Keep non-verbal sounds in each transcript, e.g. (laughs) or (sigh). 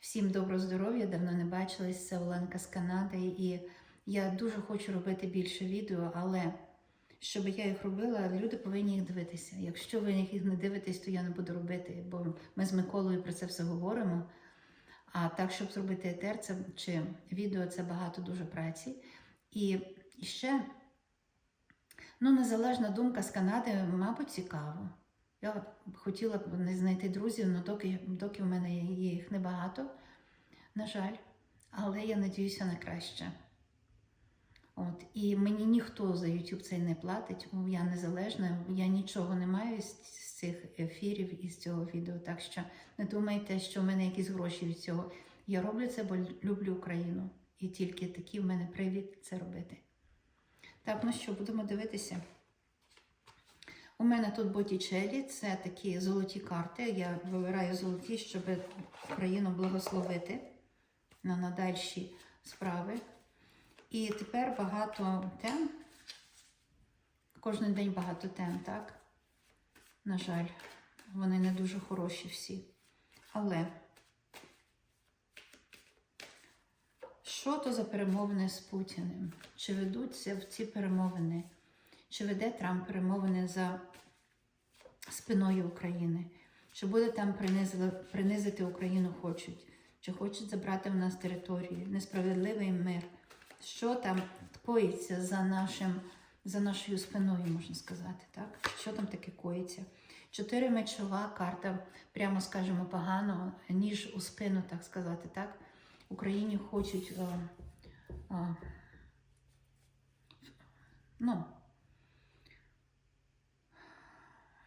Всім доброго здоров'я, давно не бачились. Це Оленка з Канади. І я дуже хочу робити більше відео, але щоб я їх робила, люди повинні їх дивитися. Якщо ви їх не дивитесь, то я не буду робити, бо ми з Миколою про це все говоримо. А так, щоб зробити етер це, чи відео, це багато дуже праці. І ще ну, незалежна думка з Канади, мабуть, цікаво. Я хотіла б не знайти друзів, але доки, доки в мене є їх небагато, на жаль, але я надіюся на краще. От. І мені ніхто за YouTube цей не платить, я незалежна, я нічого не маю з, цих ефірів і з цього відео. Так що не думайте, що в мене якісь гроші від цього. Я роблю це, бо люблю Україну. І тільки такий в мене привід це робити. Так, ну що, будемо дивитися. У мене тут Боттічелі, це такі золоті карти. Я вибираю золоті, щоб Україну благословити на надальші справи. І тепер багато тем. Кожен день багато тем, так? На жаль, вони не дуже хороші всі. Але що то за перемовини з Путіним? Чи ведуться в ці перемовини? Чи веде Трамп перемовини за спиною України? Чи буде там принизити Україну хочуть? Чи хочуть забрати в нас території? Несправедливий мир? Що там коїться за нашим, за нашою спиною, можна сказати, так? Що там таке коїться? Чотири мечова карта, прямо скажемо, погано, ніж у спину, так сказати, так? Україні хочуть. А, а, ну,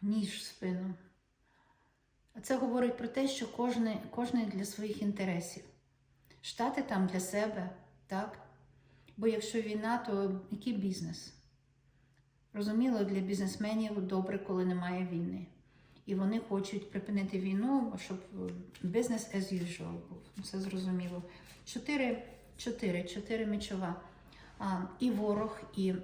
ніж в спину. Це говорить про те, що кожен, кожен для своїх інтересів. Штати там для себе, так? Бо якщо війна, то який бізнес? Розуміло, для бізнесменів добре, коли немає війни. І вони хочуть припинити війну, щоб бізнес as usual був. Все зрозуміло. Чотири, чотири, чотири мечова. А, і ворог, і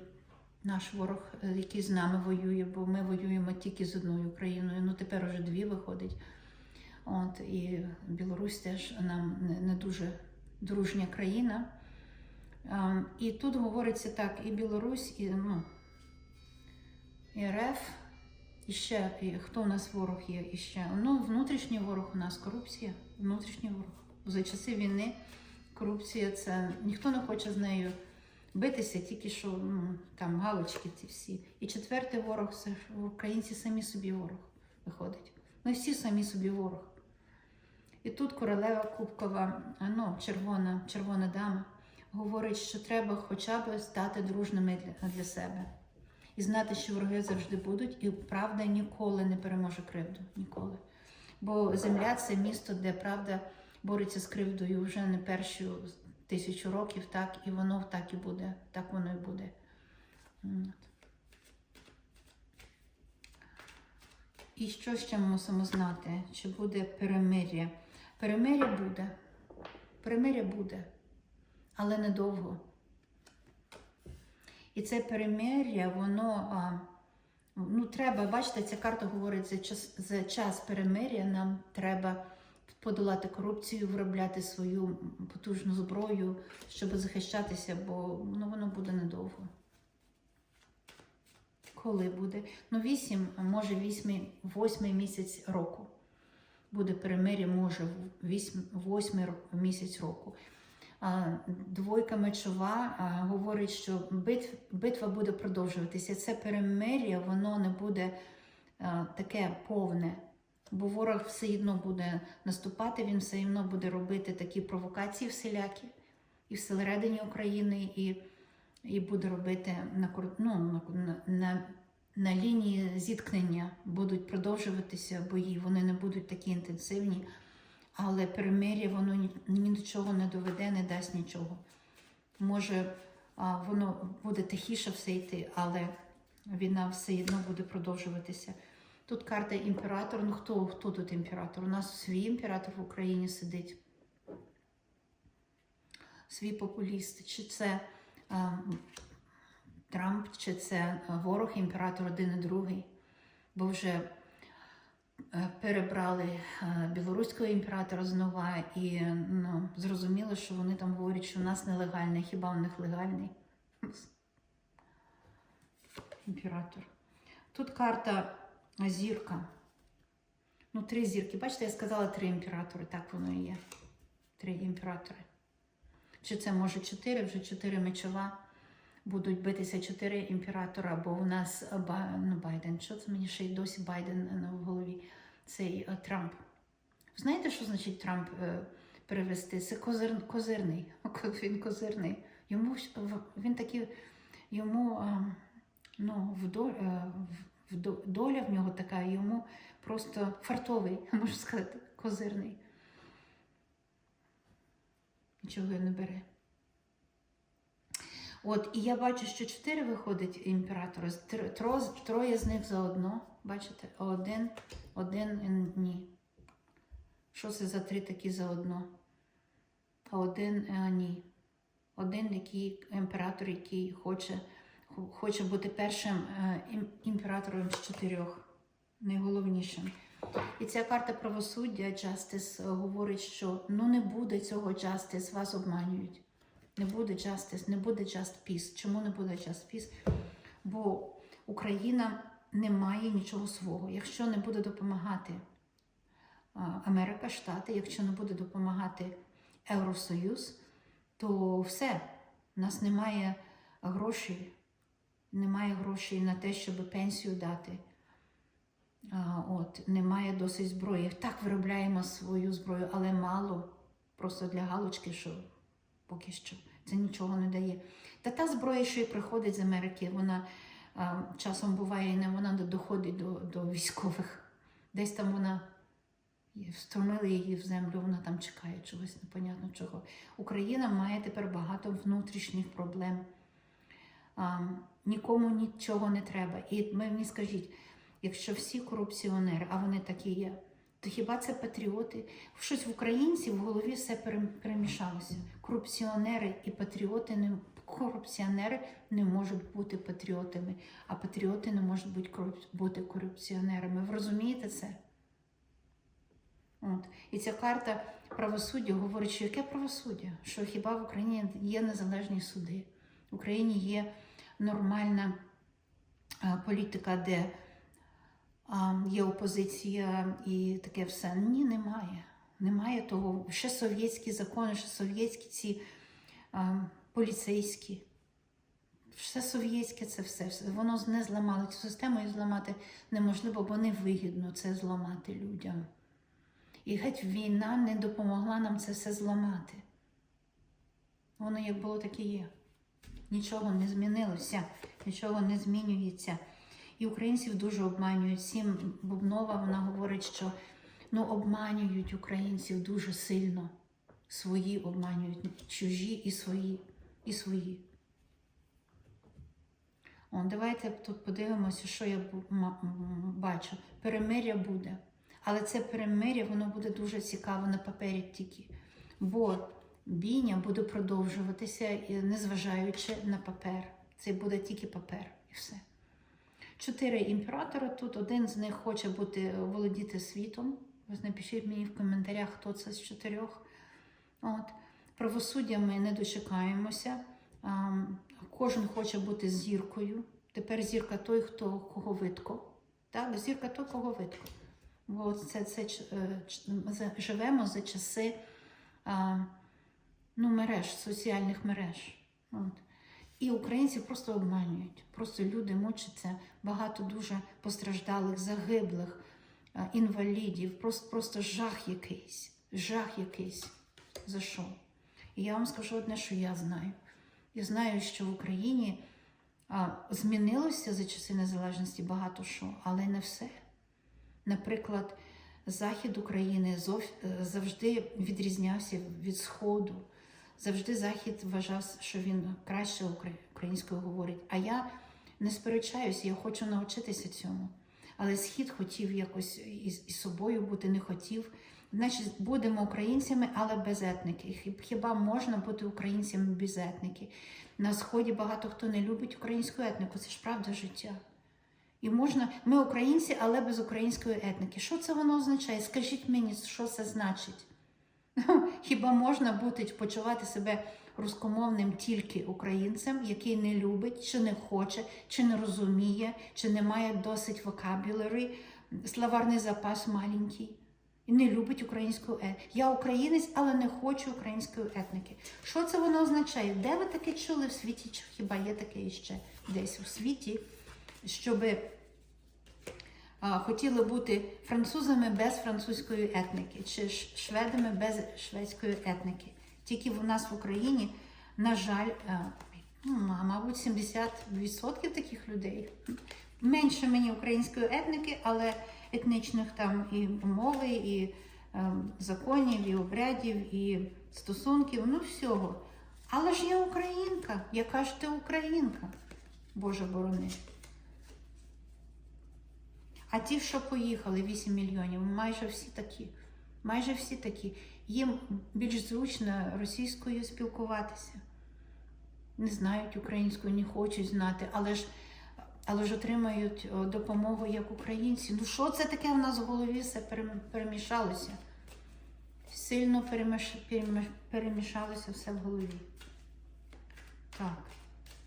наш ворог, е, який з нами воює, бо ми воюємо тільки з одною країною. Ну тепер уже дві виходить. От, і Білорусь теж нам не, дуже дружня країна. І тут говориться так: і Білорусь, і ну, і РФ, і ще і хто у нас ворог є? І ще ну, внутрішній ворог у нас корупція, внутрішній ворог. За часи війни корупція це ніхто не хоче з нею битися, тільки що ну, там галочки ці всі. І четвертий ворог це ж українці самі собі ворог виходить. Ми всі самі собі ворог. І тут королева Кубкова, ну, червона, червона дама, говорить, що треба хоча б стати дружними для, для себе. І знати, що вороги завжди будуть, і правда ніколи не переможе кривду. Ніколи. Бо земля це місто, де правда бореться з кривдою вже не першу тисячу років, так, і воно так і буде. Так воно і буде. І що ще ми мусимо знати? Чи буде перемир'я? Перемир'я буде. Перемир'я буде, але недовго. І це перемир'я, воно ну, треба, бачите, ця карта говорить за час, за час перемир'я нам треба подолати корупцію, виробляти свою потужну зброю, щоб захищатися, бо ну, воно буде недовго. Коли буде? Ну, 8, може 8, 8 місяць року. Буде перемир'я, може 8, 8 місяць року. Двойка мечова говорить, що битв, битва буде продовжуватися. Це перемир'я, воно не буде таке повне, бо ворог все одно буде наступати, він все одно буде робити такі провокації всілякі і всередині України, і і буде робити на ну, на, на, на лінії зіткнення будуть продовжуватися бої, вони не будуть такі інтенсивні, але перемир'я воно ні, ні до чого не доведе, не дасть нічого. Може, а, воно буде тихіше все йти, але війна все одно буде продовжуватися. Тут карта імператор. Ну хто, хто тут імператор? У нас свій імператор в Україні сидить. Свій популіст. Чи це а, Трамп, чи це ворог імператор один і другий? Бо вже е, перебрали е, білоруського імператора знову, і ну, зрозуміло, що вони там говорять, що в нас нелегальний, хіба в них легальний імператор. Тут карта зірка. Ну, три зірки. Бачите, я сказала три імператори, так воно і є. Три імператори. Чи це може чотири, вже чотири мечова. Будуть битися чотири імператора, бо у нас ну, Байден. Що це мені ще й досі Байден е, в голові? Цей е, Трамп. Знаєте, що значить Трамп е, перевести? Це козир, козирний. (laughs) Він козирний. Йому він такий, йому е, ну, вдо, е, в- вдо- доля в нього така, йому просто фартовий, можу сказати, козирний. Нічого не бере. От, і я бачу, що чотири виходить імператора, тро- троє з них заодно. Бачите? Один, один ні. Що це за три такі заодно? А один е, ні. Один який імператор, який хоче, хо- хоче бути першим е, імператором з чотирьох, найголовнішим. І ця карта правосуддя, Justice, е, говорить, що ну не буде цього Justice, вас обманюють. Не буде Justice, не буде Just Peace. Чому не буде Just Peace? Бо Україна не має нічого свого. Якщо не буде допомагати Америка, Штати, якщо не буде допомагати Євросоюз, то все. У нас немає грошей, немає грошей на те, щоб пенсію дати. А, от, немає досить зброї. Так, виробляємо свою зброю, але мало. Просто для галочки, що поки що це нічого не дає. Та та зброя, що і приходить з Америки, вона а, часом буває не вона доходить до, до військових. Десь там вона встромили її в землю, вона там чекає чогось непонятно чого. Україна має тепер багато внутрішніх проблем. Нікому нічого не треба. І мені скажіть, якщо всі корупціонери, а вони такі є, то хіба це патріоти? Щось в українців в голові все перемішалося. Корупціонери і патріоти не корупціонери не можуть бути патріотами, а патріоти не можуть бути, бути корупціонерами. Ви розумієте це? От. І ця карта правосуддя говорить, що яке правосуддя? Що хіба в Україні є незалежні суди? В Україні є нормальна е, політика, де є опозиція і таке все. Ні, немає. Немає того. Ще совєтські закони, ще совєтські ці поліцейські. Все совєтське це все. Воно не зламало цю систему і зламати неможливо, бо не вигідно це зламати людям. І геть війна не допомогла нам це все зламати. Воно як було, так і є. Нічого не змінилося, нічого не змінюється. І українців дуже обманюють. Сім Бубнова вона говорить, що ну, обманюють українців дуже сильно. Свої обманюють, чужі і свої, і свої. О, давайте тут подивимося, що я бачу. Перемиря буде. Але це перемиря, воно буде дуже цікаво на папері тільки. Бо бійня буде продовжуватися, незважаючи на папер. Це буде тільки папер і все. Чотири імператора тут, один з них хоче бути володіти світом. Ви напишіть мені в коментарях, хто це з чотирьох. От. Правосуддя ми не дочекаємося. Кожен хоче бути зіркою. Тепер зірка той, хто кого видко. Так, зірка той, кого видко. Бо це, це, е, ми живемо за часи ну, мереж, соціальних мереж. От. І українців просто обманюють. Просто люди мучаться, багато дуже постраждалих, загиблих, інвалідів. Просто, просто жах якийсь. Жах якийсь. За що? І я вам скажу одне, що я знаю. Я знаю, що в Україні а, змінилося за часи незалежності багато що, але не все. Наприклад, захід України е, завжди відрізнявся від Сходу. Завжди Захід вважав, що він краще українською говорить. А я не сперечаюся, я хочу навчитися цьому. Але Схід хотів якось із, із собою бути, не хотів. Значить, будемо українцями, але без етники. Хіба можна бути українцями без етники? На Сході багато хто не любить українську етнику, це ж правда життя. І можна, ми українці, але без української етники. Що це воно означає? Скажіть мені, що це значить? (laughs) Хіба можна бути почувати себе рускомовним тільки українцем, який не любить, чи не хоче, чи не розуміє, чи не має досить vocabulary, словарний запас маленький, і не любить українську етнику. Я українець, але не хочу української етники. Що це воно означає? Де ви таке чули в світі? Хіба є таке ще десь у світі, щоби хотіли бути французами без французької етники, чи шведами без шведської етники. Тільки в нас в Україні, на жаль, е, ну, мабуть, 70% таких людей. Менше мені української етники, але етничних там і мови, і ем, законів, і обрядів, і стосунків, ну всього. Але ж я українка, яка ж ти українка? Боже борони. А ті, що поїхали, 8 мільйонів, майже всі такі. Майже всі такі. Їм більш зручно російською спілкуватися. Не знають українською, не хочуть знати, але ж, але ж отримають допомогу як українці. Ну що це таке в нас в голові все перемішалося? Сильно переміш- перемішалося все в голові. Так.